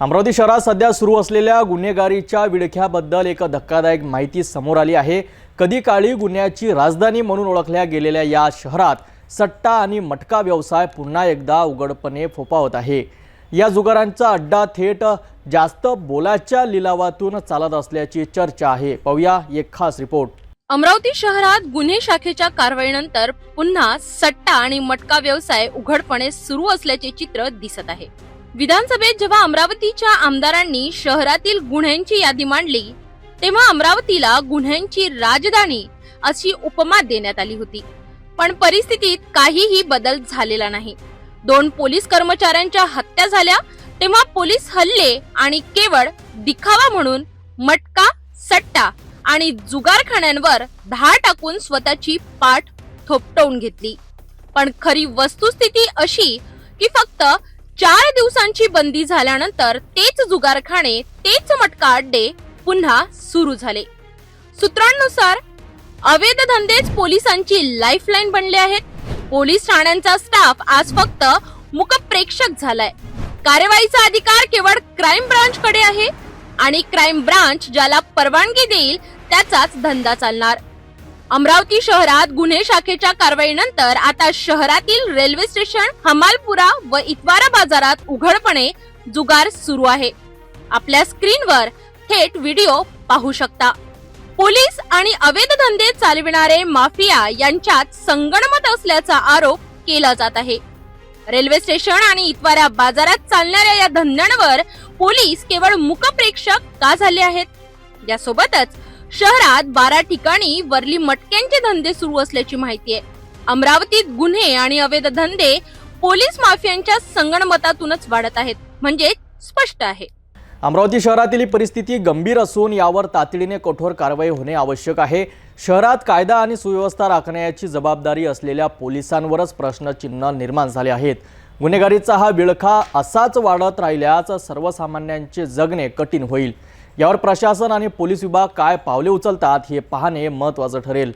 अमरावती शहरात सध्या सुरू असलेल्या गुन्हेगारीच्या विडख्याबद्दल एक धक्कादायक माहिती समोर आली आहे. कधी काळी गुन्ह्याची राजधानी म्हणून ओळखल्या गेलेल्या या शहरात सट्टा आणि मटका व्यवसाय पुन्हा एकदा उघडपणे फोफावत आहे. या जुगारांचा अड्डा थेट जास्त बोलाच्या लिलावातून चालत असल्याची चर्चा आहे. पाहूया एक खास रिपोर्ट. अमरावती शहरात गुन्हे शाखेच्या कारवाईनंतर पुन्हा सट्टा आणि मटका व्यवसाय उघडपणे सुरू असल्याचे चित्र दिसत आहे. विधानसभेत जेव्हा अमरावतीच्या आमदारांनी शहरातील गुन्ह्यांची यादी मांडली तेव्हा अमरावतीला गुन्ह्यांची राजधानी अशी उपमा देण्यात आली होती. पण परिस्थितीत काहीही बदल झालेला नाही. दोन पोलीस कर्मचाऱ्यांच्या हत्या झाल्या तेव्हा पोलीस हल्ले आणि केवळ दिखावा म्हणून मटका सट्टा आणि जुगारखान्यांवर धाड टाकून स्वतःची पाठ थोपटवून घेतली. पण खरी वस्तुस्थिती अशी की फक्त चार दिवसांची बंदी झाल्यानंतर तेच जुगारखाने तेच मटका अड्डे पुन्हा सुरू झाले. सूत्रांनुसार अवैध धंदेच पोलिसांची लाईफलाईन बनले आहेत. पोलीस ठाण्यांचा स्टाफ आज फक्त मुकप्रेक्षक झालाय. कार्यवाहीचा अधिकार केवळ क्राईम ब्रांच कडे आहे आणि क्राईम ब्रांच ज्याला परवानगी देईल त्याचाच धंदा चालणार. अमरावती शहरात गुन्हे शाखेच्या कारवाईनंतर आता शहरातील रेल्वे स्टेशन हमालपुरा व इतवारा बाजारात उघडपणे जुगार सुरू आहे. आपल्या स्क्रीनवर थेट व्हिडिओ पाहू शकता. पोलीस आणि अवैध धंदे चालविणारे माफिया यांच्यात संगणमत असल्याचा आरोप केला जात आहे. रेल्वे स्टेशन आणि इतवारा बाजारात चालणाऱ्या या धंद्यांवर पोलीस केवळ मुकप्रेक्षक का झाले आहेत? यासोबतच शहरात बारा ठिकाणी वरली मटक्यांचे धंदे सुरू असल्याची माहिती आहे. अमरावतीत गुन्हे आणि अवैध धंदे पोलीस माफियांच्या संगणमतातूनच वाढत आहेत म्हणजे स्पष्ट आहे. अमरावती शहरातील ही परिस्थिती गंभीर असून यावर तातडीने कठोर कारवाई होणे आवश्यक आहे. शहरात कायदा आणि सुव्यवस्था राखण्याची जबाबदारी असलेल्या पोलिसांवरच प्रश्नचिन्ह निर्माण झाले आहेत. गुन्हेगारीचा हा विळखा असाच वाढत राहिल्यास सर्वसामान्यांचे जगणे कठीण होईल. यावर प्रशासन आणि पोलीस विभाग काय पावले उचलतात हे पाहणे महत्त्वाचं ठरेल.